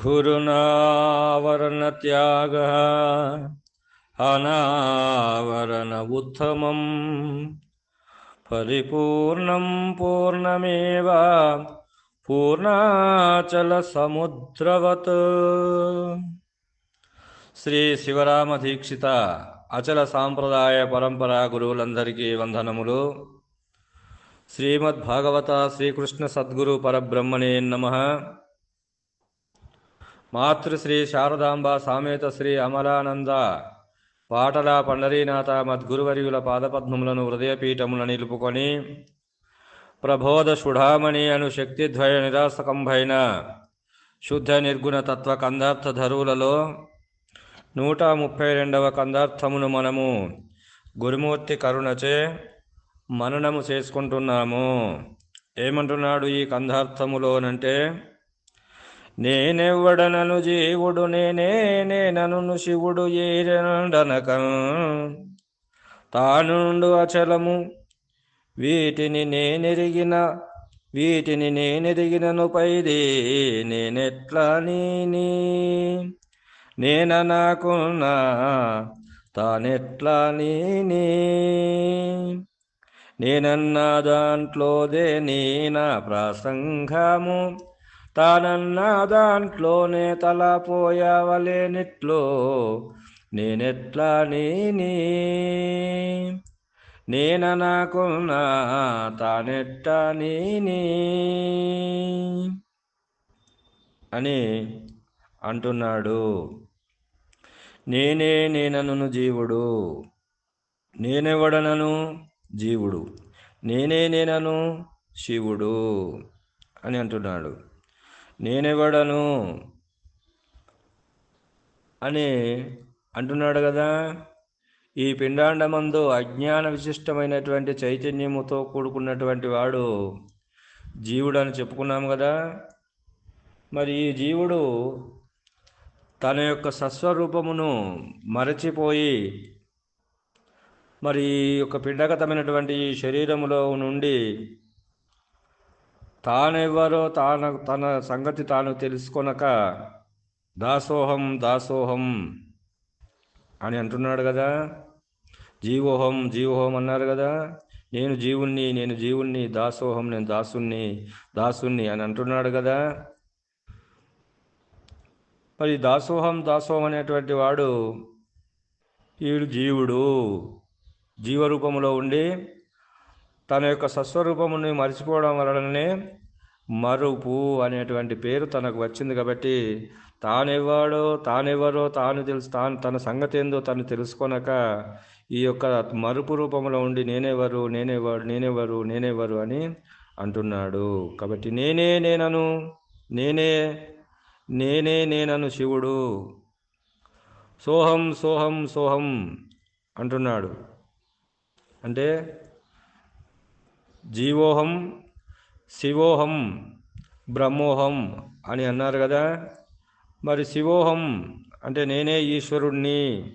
गुरुनावरणत्यागः अनावरण उत्तमम् परिपूर्णं पूर्णमेव పూర్ణాచలసముద్రవత్ శ్రీ శివరామ దీక్షిత అచల సాంప్రదాయ పరంపర గురువులందరికీ వందనములు శ్రీమద్ భాగవత శ్రీకృష్ణ సద్గురు పరబ్రహ్మణే నమ మాతృశ్రీ శారదాంబ సామేత శ్రీ అమలానంద. పాటల పండరీనాథ మద్గురువర్యుల పాదపద్మములను హృదయపీఠమున నిలుపుకొని ప్రబోధ సుఢామణి అను శక్తిద్వయ నిరాసకంభైన శుద్ధ నిర్గుణ తత్వ కందార్థ ధరువులలో నూట ముప్పై రెండవ కందార్థమును మనము గురుమూర్తి కరుణచే మననము చేసుకుంటున్నాము. ఏమంటున్నాడు ఈ కందార్థములోనంటే నేనెవ్వడనను జీవుడు నేనే నేనను శివుడు ఏరనక తానుండు అచలము వీటిని నేనెరిగిన వీటిని నేనెరిగినను పైదే నేనెట్లా నీని? నేననాకున్నా తానెట్లా నీ నేనన్నా దాంట్లోదే నేనా ప్రాసంగము. తానన్నా దాంట్లోనే తలపోయావలేనిట్లో నేనెట్లా నేనే? నేన నాకున్నా తానెట్ట నీని? అని అంటున్నాడు. నేనే నేనను జీవుడు నేనెవడనను జీవుడు నేనే నేనను శివుడు అని అంటున్నాడు. నేనెవడను? అని అంటున్నాడు కదా. ఈ పిండాండమందు అజ్ఞాన విశిష్టమైనటువంటి చైతన్యముతో కూడుకున్నటువంటి వాడు జీవుడు అని చెప్పుకున్నాము కదా. మరి ఈ జీవుడు తన యొక్క సస్వరూపమును మరచిపోయి మరి ఈ యొక్క పిండగతమైనటువంటి ఈ శరీరములో నుండి తానెవరో తాను తన సంగతి తాను తెలుసుకొనక దాసోహం దాసోహం అని అంటున్నాడు కదా. జీవోహం జీవోహం అన్నారు కదా. నేను జీవుణ్ణి నేను జీవుణ్ణి దాసోహం నేను దాసుణ్ణి దాసుణ్ణి అని అంటున్నాడు కదా. మరి దాసోహం దాసోహం అనేటువంటి వాడు వీడు జీవుడు. జీవరూపంలో ఉండి తన యొక్క సస్వరూపముని మర్చిపోవడం వలననే మరుపు అనేటువంటి పేరు తనకు వచ్చింది కాబట్టి తానెవ్వాడో తానెవరో తాను తెలుసు తాను తన సంగతి ఏందో తను తెలుసుకొనక ఈ యొక్క మరుపు రూపంలో ఉండి నేనెవరు నేనెవరు నేనెవరు నేనెవరు అని అంటున్నాడు. కాబట్టి నేనే నేనను నేనే నేనే నేనను శివుడు. సోహం సోహం సోహం అంటున్నాడు. అంటే జీవోహం శివోహం బ్రహ్మోహం అని అన్నారు కదా. మరి శివోహం అంటే నేనే ఈశ్వరుణ్ణి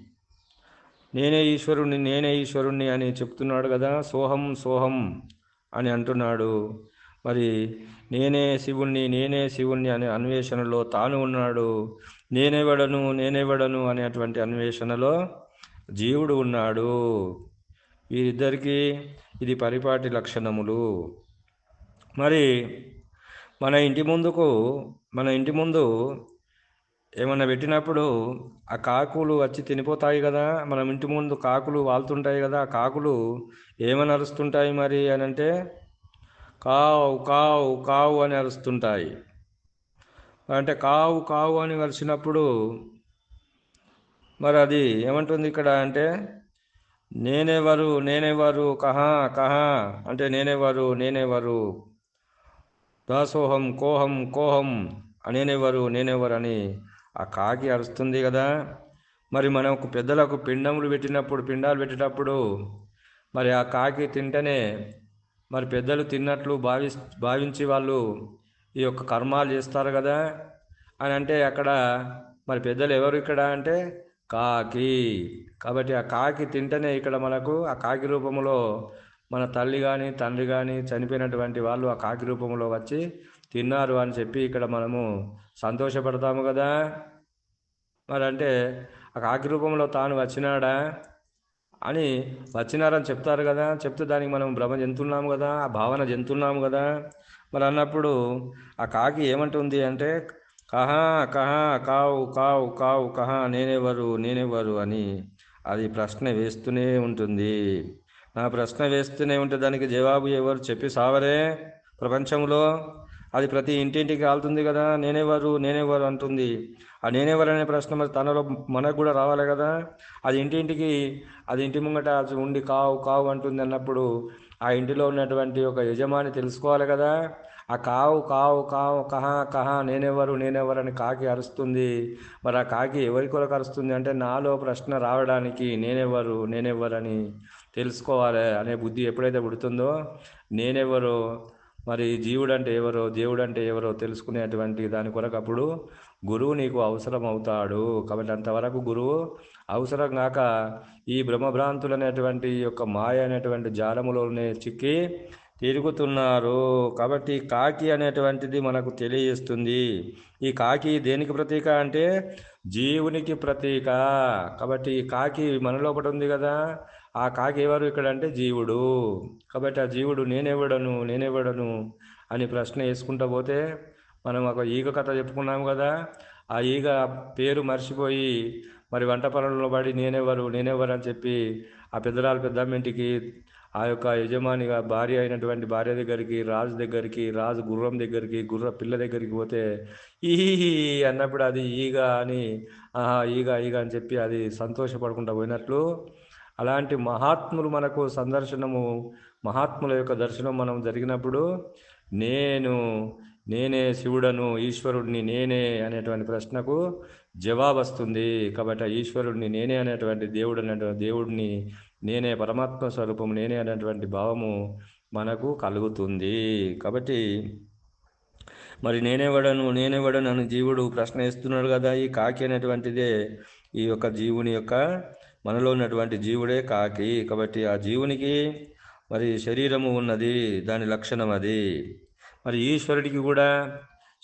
నేనే ఈశ్వరుణ్ణి నేనే ఈశ్వరుణ్ణి అని చెప్తున్నాడు కదా. సోహం సోహం అని అంటున్నాడు. మరి నేనే శివుణ్ణి నేనే శివుణ్ణి అనే అన్వేషణలో తాను ఉన్నాడు. నేనే వెడను నేనే వెడను అనేటువంటి అన్వేషణలో జీవుడు ఉన్నాడు. వీరిద్దరికీ ఇది పరిపాటి లక్షణములు. మరి మన ఇంటి ముందుకు మన ఇంటి ముందు ఏమైనా పెట్టినప్పుడు ఆ కాకులు వచ్చి తినిపోతాయి కదా మనం ఇంటి ముందు కాకులు వాళ్తుంటాయి కదా ఆ కాకులు ఏమని అరుస్తుంటాయి మరి అని అంటే కావు కావు కావు అని అరుస్తుంటాయి. అంటే కావు కావు అని అరిచినప్పుడు మరి అది ఏమంటుంది ఇక్కడ అంటే నేనెవరు నేనెవరు కహా కహా అంటే నేనెవరు నేనెవరు. దాసోహం కోహం కోహం నేనెవరు నేనెవరు అని ఆ కాకి అరుస్తుంది కదా. మరి మనకు పెద్దలకు పిండములు పెట్టినప్పుడు పిండాలు పెట్టేటప్పుడు మరి ఆ కాకి తింటేనే మరి పెద్దలు తిన్నట్లు భావి భావించి వాళ్ళు ఈ యొక్క కర్మాలు చేస్తారు కదా. అని అంటే అక్కడ మరి పెద్దలు ఎవరు ఇక్కడ అంటే కాకి. కాబట్టి ఆ కాకి తింటేనే ఇక్కడ మనకు ఆ కాకి రూపంలో మన తల్లి కానీ తండ్రి కానీ చనిపోయినటువంటి వాళ్ళు ఆ కాకి రూపంలో వచ్చి తిన్నారు అని చెప్పి ఇక్కడ మనము సంతోషపడతాము కదా. మరి అంటే ఆ కాకి రూపంలో తాను వచ్చినాడా అని వచ్చినారని చెప్తారు కదా. చెప్తే దానికి మనం భ్రమ చెందుతున్నాము కదా ఆ భావన చెందుతున్నాము కదా. మరి అన్నప్పుడు ఆ కాకి ఏమంటుంది అంటే కహా కహా కావు కావు కావు కహా నేనెవరు నేనెవరు అని అది ప్రశ్న వేస్తూనే ఉంటుంది. నా ప్రశ్న వేస్తూనే ఉంటే దానికి జవాబు ఎవరు చెప్పి సావరే? ప్రపంచంలో అది ప్రతి ఇంటింటికి ఆలుతుంది కదా నేనెవరు నేనెవరు అంటుంది. ఆ నేనెవరు అనే ప్రశ్న మరి తనలో మనకు కూడా రావాలి కదా. అది ఇంటింటికి అది ఇంటి ముంగట ఉండి కావు కావు అంటుంది అన్నప్పుడు ఆ ఇంటిలో ఉన్నటువంటి ఒక యజమాని తెలుసుకోవాలి కదా. ఆ కావు కావు కావు కహా కహా నేనెవరు నేనెవరని కాకి అరుస్తుంది. మరి ఆ కాకి ఎవరి కొరకు అరుస్తుంది అంటే నాలో ప్రశ్న రావడానికి నేనెవరు నేనెవరు తెలుసుకోవాలి అనే బుద్ధి ఎప్పుడైతే పుడుతుందో నేనెవరు మరి జీవుడు అంటే ఎవరో దేవుడు అంటే ఎవరో తెలుసుకునేటువంటి దాని కొరకు అప్పుడు గురువు నీకు అవసరం అవుతాడు కాబట్టి అంతవరకు గురువు అవసరం కాక ఈ బ్రహ్మభ్రాంతులు అనేటువంటి యొక్క మాయ అనేటువంటి జాలములోనే చిక్కి తిరుగుతున్నారు. కాబట్టి కాకి అనేటువంటిది మనకు తెలియజేస్తుంది. ఈ కాకి దేనికి ప్రతీక అంటే జీవునికి ప్రతీక. కాబట్టి ఈ కాకి మన లోపల ఉంది కదా. ఆ కాకి ఎవరు ఇక్కడ అంటే జీవుడు. కాబట్టి ఆ జీవుడు నేనెవడను నేనెవడను అని ప్రశ్న వేసుకుంటా పోతే మనం ఒక ఈగ కథ చెప్పుకున్నాం కదా. ఆ ఈగ పేరు మర్చిపోయి మరి వంట పనుల్లో పడి నేనెవరు నేనెవరు అని చెప్పి ఆ పెద్దరాలు పెద్దమ్మింటికి ఆ యొక్క యజమానిగా భార్య అయినటువంటి భార్య దగ్గరికి రాజు దగ్గరికి రాజు గుర్రం దగ్గరికి గుర్ర పిల్ల దగ్గరికి పోతే ఈ అన్నప్పుడు అది ఈగ అని ఆహా ఈగ ఈగ అని చెప్పి అది సంతోషపడకుండా పోయినట్లు. అలాంటి మహాత్ములు మనకు సందర్శనము మహాత్ముల యొక్క దర్శనం మనం జరిగినప్పుడు నేను నేనే శివుడను ఈశ్వరుడిని నేనే అనేటువంటి ప్రశ్నకు జవాబు వస్తుంది కాబట్టి ఈశ్వరుడిని నేనే అనేటువంటి దేవుడు అనేటువంటి దేవుడిని నేనే పరమాత్మ స్వరూపం నేనే అనేటువంటి భావము మనకు కలుగుతుంది. కాబట్టి మరి నేనెవడను నేనెవడను అని జీవుడు ప్రశ్న ఇస్తున్నాడు కదా ఈ కాకి అనేటువంటిదే ఈ యొక్క జీవుని యొక్క మనలో ఉన్నటువంటి జీవుడే కాకి. కాబట్టి ఆ జీవునికి మరి శరీరము ఉన్నది దాని లక్షణం అది. మరి ఈశ్వరుడికి కూడా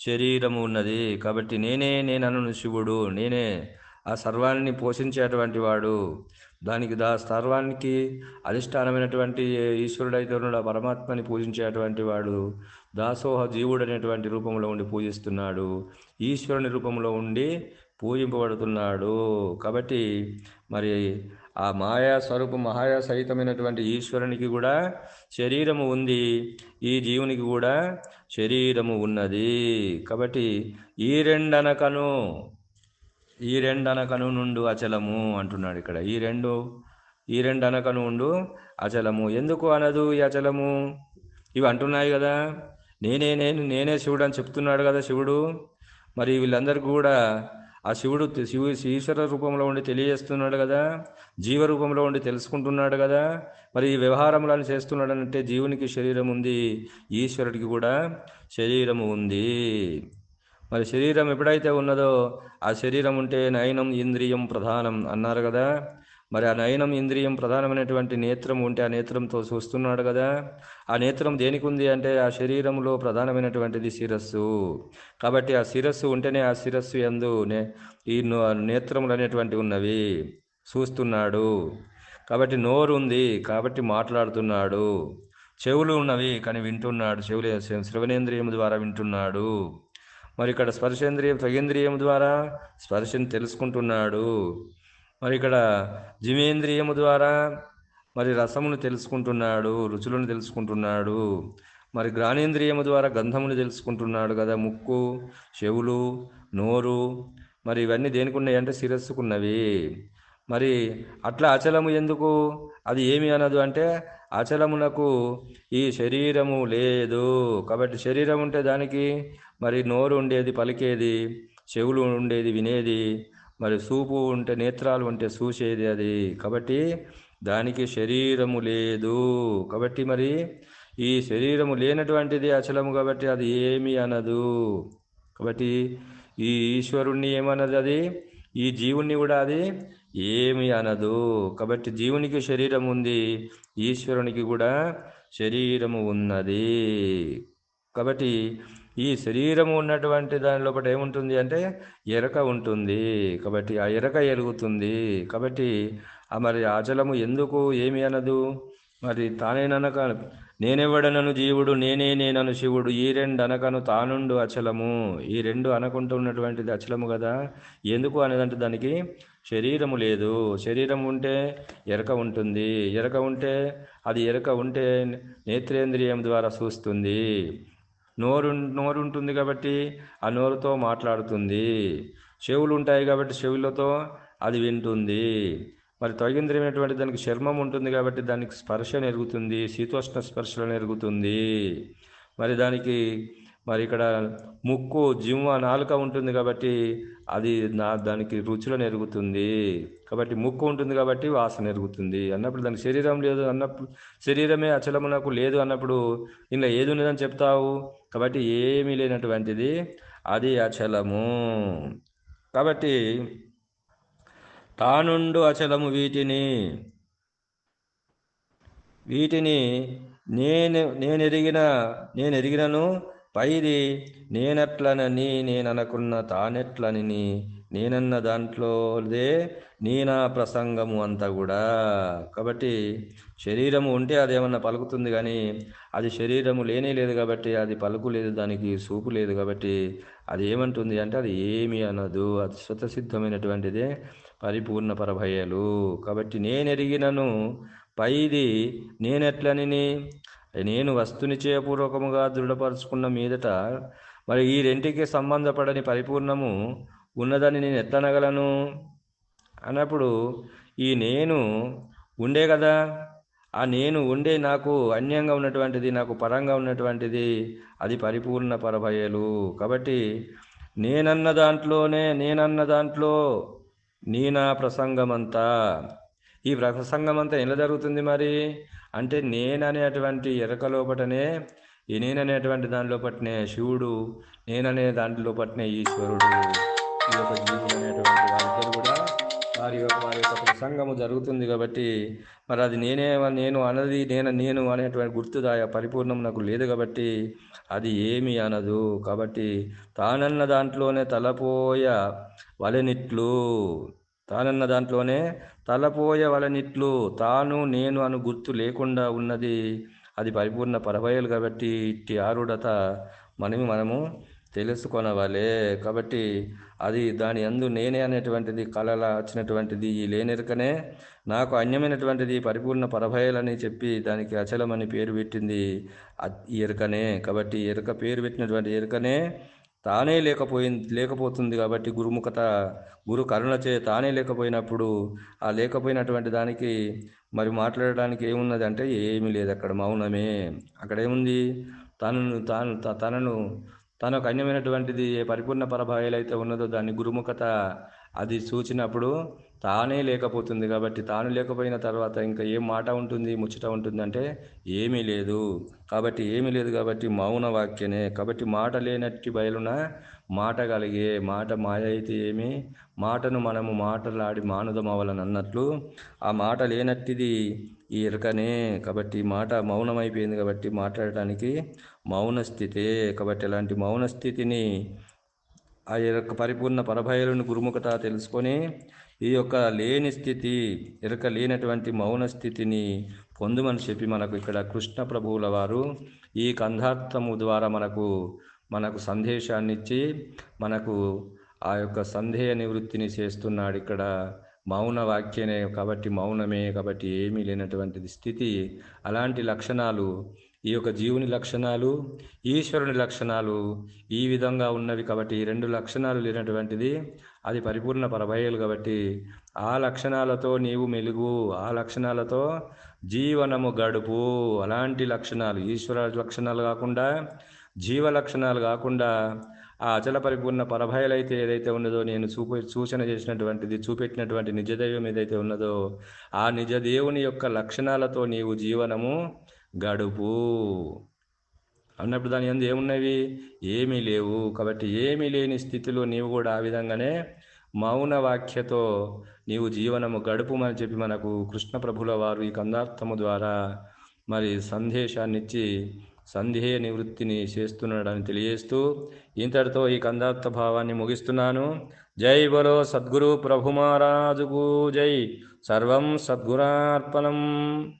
శరీరము ఉన్నది. కాబట్టి నేనే నేనను శివుడు నేనే ఆ సర్వాన్ని పోషించేటువంటి వాడు. దానికి దా సర్వానికి అధిష్టానమైనటువంటి ఈశ్వరుడైతే ఉన్నాడు ఆ పరమాత్మని పూజించేటువంటి వాడు. దాసోహ జీవుడు అనేటువంటి రూపంలో ఉండి పూజిస్తున్నాడు. ఈశ్వరుని రూపంలో ఉండి పూజింపబడుతున్నాడు. కాబట్టి మరి ఆ మాయా స్వరూపం మహాయా సహితమైనటువంటి ఈశ్వరునికి కూడా శరీరము ఉంది. ఈ జీవునికి కూడా శరీరము ఉన్నది. కాబట్టి ఈ రెండనకను ఈ రెండు అనకను నుండు అచలము అంటున్నాడు ఇక్కడ. ఈ రెండు ఈ రెండు అనకను ఉండు అచలము. ఎందుకు అనదు ఈ అచలము? ఇవి అంటున్నాయి కదా. నేనే నేను నేనే శివుడు అని చెప్తున్నాడు కదా శివుడు. మరి వీళ్ళందరికీ కూడా ఆ శివుడు శివు ఈశ్వర రూపంలో ఉండి తెలియజేస్తున్నాడు కదా. జీవ రూపంలో ఉండి తెలుసుకుంటున్నాడు కదా. మరి ఈ వ్యవహారములను చేస్తున్నాడు అంటే జీవునికి శరీరం ఉంది ఈశ్వరుడికి కూడా శరీరము ఉంది. మరి శరీరం ఎప్పుడైతే ఉన్నదో ఆ శరీరం ఉంటే నయనం ఇంద్రియం ప్రధానం అన్నారు కదా. మరి ఆ నయనం ఇంద్రియం ప్రధానమైనటువంటి నేత్రం ఉంటే ఆ నేత్రంతో చూస్తున్నాడు కదా. ఆ నేత్రం దేనికి ఉంది అంటే ఆ శరీరంలో ప్రధానమైనటువంటిది శిరస్సు. కాబట్టి ఆ శిరస్సు ఉంటేనే ఆ శిరస్సు ఎందు నే ఈ నో- నేత్రములు అనేటువంటి ఉన్నవి. చూస్తున్నాడు. కాబట్టి నోరు ఉంది కాబట్టి మాట్లాడుతున్నాడు. చెవులు ఉన్నవి కానీ వింటున్నాడు. చెవులు శ్రవణేంద్రియం ద్వారా వింటున్నాడు. మరి ఇక్కడ స్పర్శేంద్రియం త్వగేంద్రియం ద్వారా స్పర్శను తెలుసుకుంటున్నాడు. మరి ఇక్కడ జివేంద్రియము ద్వారా మరి రసమును తెలుసుకుంటున్నాడు రుచులను తెలుసుకుంటున్నాడు. మరి జ్ఞానేంద్రియము ద్వారా గంధమును తెలుసుకుంటున్నాడు కదా ముక్కు చెవులు నోరు. మరి ఇవన్నీ దేనికి ఉన్నాయంటే శిరస్సుకున్నవి. మరి అట్లా అచలము ఎందుకు? అది ఏమి అనదు అంటే అచలమునకు ఈ శరీరము లేదు. కాబట్టి శరీరం ఉంటే దానికి మరి నోరు ఉండేది పలికేది చెవులు ఉండేది వినేది మరి చూపు ఉంటే నేత్రాలు ఉంటే చూసేది అది. కాబట్టి దానికి శరీరము లేదు. కాబట్టి మరి ఈ శరీరము లేనటువంటిది అచలము కాబట్టి అది ఏమి అనదు. కాబట్టి ఈ ఈశ్వరుణ్ణి ఏమన్నది అది? ఈ జీవుణ్ణి కూడా అది ఏమి అనదు. కాబట్టి జీవునికి శరీరం ఉంది ఈశ్వరునికి కూడా శరీరము ఉన్నది. కాబట్టి ఈ శరీరము ఉన్నటువంటి దాని లోపల ఏముంటుంది అంటే ఎరక ఉంటుంది. కాబట్టి ఆ ఎరక ఎరుగుతుంది కాబట్టి ఆ మరి అచలము ఎందుకు ఏమి అనదు? మరి తానేననక నేనెవడనను జీవుడు? నేనే నేనను శివుడు. ఈ రెండు అనకను తానుండు అచలము. ఈ రెండు అనకుంటూ ఉన్నటువంటిది అచలము కదా. ఎందుకు అనేదంటే దానికి శరీరము లేదు. శరీరం ఉంటే ఎరక ఉంటుంది. ఎరక ఉంటే అది ఎరక ఉంటే నేత్రేంద్రియం ద్వారా చూస్తుంది నోరు నోరు ఉంటుంది కాబట్టి ఆ నోరుతో మాట్లాడుతుంది. చెవులు ఉంటాయి కాబట్టి చెవులతో అది వింటుంది. మరి తొలగింద్రియమైనటువంటి దానికి చర్మం ఉంటుంది కాబట్టి దానికి స్పర్శ నెరుగుతుంది. శీతోష్ణ స్పర్శలు నెరుగుతుంది. మరి దానికి మరి ఇక్కడ ముక్కు జిమ్మ నాలుక ఉంటుంది కాబట్టి అది నా దానికి రుచులను ఎరుగుతుంది కాబట్టి ముక్కు ఉంటుంది కాబట్టి వాసన ఎరుగుతుంది అన్నప్పుడు దానికి శరీరం లేదు అన్నప్పుడు శరీరమే అచలమునకు లేదు అన్నప్పుడు ఇలా ఏది ఉన్నదని చెప్తావు? కాబట్టి ఏమీ లేనటువంటిది అది అచలము. కాబట్టి తానుండు అచలము వీటిని. వీటిని నేను నేను ఎరిగిన నేను ఎరిగినను పైది నేనెట్లనని నేననుకున్న తానెట్లనని నేనన్న దాంట్లోదే నేనా ప్రసంగము అంతా కూడా. కాబట్టి శరీరము ఉంటే అదేమన్నా పలుకుతుంది కానీ అది శరీరము లేనే లేదు కాబట్టి అది పలుకు లేదు దానికి సూపు లేదు కాబట్టి అది ఏమంటుంది అంటే అది ఏమి అనదు. అది స్వతసిద్ధమైనటువంటిదే పరిపూర్ణ పరభయలు. కాబట్టి నేనెరిగినను పైది నేనెట్లని నేను వస్తుని చేయపూర్వకముగా దృఢపరుచుకున్న మీదట మరి ఈ రెంటికి సంబంధపడని పరిపూర్ణము ఉన్నదని నేను ఎట్లనగలను అన్నప్పుడు ఈ నేను ఉండే కదా? ఆ నేను ఉండే నాకు అన్యంగా ఉన్నటువంటిది నాకు పరంగా ఉన్నటువంటిది అది పరిపూర్ణ పరభయలు. కాబట్టి నేనన్న దాంట్లోనే నేనన్న దాంట్లో నేనా ప్రసంగమంతా? ఈ ప్రసంగమంతా ఎలా జరుగుతుంది మరి? అంటే నేననేటువంటి ఎరక లోపటనే ఈ నేననేటువంటి దాని లోపటనే శివుడు నేననే దాంట్లో పట్నే ఈశ్వరుడు ఈ యొక్క జీవుడు అనేటువంటి వారిద్దరు కూడా వారి యొక్క వారి యొక్క ప్రసంగము జరుగుతుంది కాబట్టి మరి అది నేనే నేను అనది నేను నేను అనేటువంటి గుర్తుదాయ పరిపూర్ణం నాకు లేదు కాబట్టి అది ఏమి అనదు. కాబట్టి తానన్న దాంట్లోనే తలపోయ వలెనిట్లు. తానన్న దాంట్లోనే తలపోయవలనిట్లు తాను నేను అను గుర్తు లేకుండా ఉన్నది. అది పరిపూర్ణ పరభయలు కాబట్టి ఇట్టి ఆరుడత మనము మనము తెలుసుకొనవలే. కాబట్టి అది దాని అందు నేనే అనేటువంటిది కళల వచ్చినటువంటిది ఈ లేనెరుకనే నాకు అన్యమైనటువంటిది పరిపూర్ణ పరభయలని చెప్పి దానికి అచలమని పేరు పెట్టింది ఈ ఎరుకనే. కాబట్టి ఎరుక పేరు పెట్టినటువంటి ఎరుకనే తానే లేకపోయింది లేకపోతుంది కాబట్టి గురుముఖత గురు కరుణచే తానే లేకపోయినప్పుడు ఆ లేకపోయినటువంటి దానికి మరి మాట్లాడడానికి ఏమున్నది అంటే ఏమీ లేదు అక్కడ మౌనమే. అక్కడ ఏముంది? తనను తాను తనను తనకు అన్యమైనటువంటిది ఏ పరిపూర్ణ పరభాయాలు అయితే ఉన్నదో దాని గురుముఖత అది సూచినప్పుడు తానే లేకపోతుంది కాబట్టి తాను లేకపోయిన తర్వాత ఇంకా ఏం మాట ఉంటుంది ముచ్చట ఉంటుందంటే ఏమీ లేదు. కాబట్టి ఏమీ లేదు కాబట్టి మౌన వాక్యనే కాబట్టి మాట లేనట్టి బయలున మాట కలిగే మాట మాయ అయితే ఏమి? మాటను మనము మాటలాడి మానుదమవలని అన్నట్లు ఆ మాట లేనట్టిది ఈ ఎరకనే. కాబట్టి మాట మౌనం అయిపోయింది కాబట్టి మాట్లాడటానికి మౌన స్థితే కాబట్టి అలాంటి మౌన స్థితిని ఆ యొక్క పరిపూర్ణ పరభయలను గురుముఖత తెలుసుకొని ఈ యొక్క లేని స్థితి ఇరక లేనటువంటి మౌన స్థితిని పొందుమని చెప్పి మనకు ఇక్కడ కృష్ణ ప్రభువుల వారు ఈ కంధార్థము ద్వారా మనకు మనకు సందేశాన్ని ఇచ్చి మనకు ఆ యొక్క సందేహ నివృత్తిని చేస్తున్నాడు ఇక్కడ మౌన వాక్యనే. కాబట్టి మౌనమే కాబట్టి ఏమీ లేనటువంటిది స్థితి. అలాంటి లక్షణాలు ఈ యొక్క జీవుని లక్షణాలు ఈశ్వరుని లక్షణాలు ఈ విధంగా ఉన్నవి కాబట్టి ఈ రెండు లక్షణాలు లేనటువంటిది అది పరిపూర్ణ పరభయలు కాబట్టి ఆ లక్షణాలతో నీవు మెలుగు ఆ లక్షణాలతో జీవనము గడుపు. అలాంటి లక్షణాలు ఈశ్వర లక్షణాలు కాకుండా జీవ లక్షణాలు కాకుండా ఆ అచల పరిపూర్ణ పరభయలైతే ఏదైతే ఉన్నదో నేను చూప సూచన చేసినటువంటిది చూపెట్టినటువంటి నిజదైవం ఏదైతే ఉన్నదో ఆ నిజదేవుని యొక్క లక్షణాలతో నీవు జీవనము గడుపు. అన్నప్పుడు దాని ఎందు ఏమున్నవి? ఏమీ లేవు. కాబట్టి ఏమీ లేని స్థితిలో నీవు కూడా ఆ విధంగానే మౌన వాక్యతో నీవు జీవనము గడుపుమని చెప్పి మనకు కృష్ణ ప్రభుల వారు ఈ కందార్థము ద్వారా మరి సందేశాన్ని ఇచ్చి సందేహ నివృత్తిని చేస్తున్నాడని తెలియజేస్తూ ఇంతటితో ఈ కందార్థ భావాన్ని ముగిస్తున్నాను. జై బలో సద్గురు ప్రభు మహారాజుకు జై. సర్వం సద్గురార్పణం.